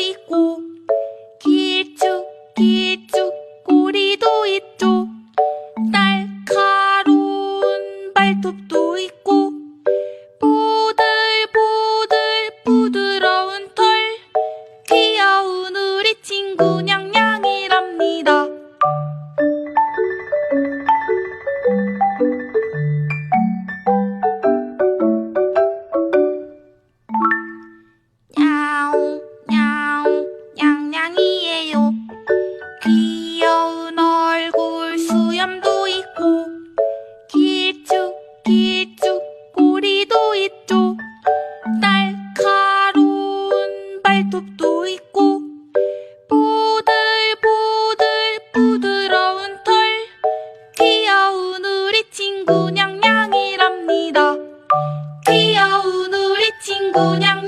있고 길쭉 길쭉 꼬리도 있죠. 날카로운 발톱도 도 있죠. 날카로운 발톱도 있고 보들보들 부드러운 털 귀여운 우리 친구 냥냥이랍니다. 귀여운 우리 친구 냥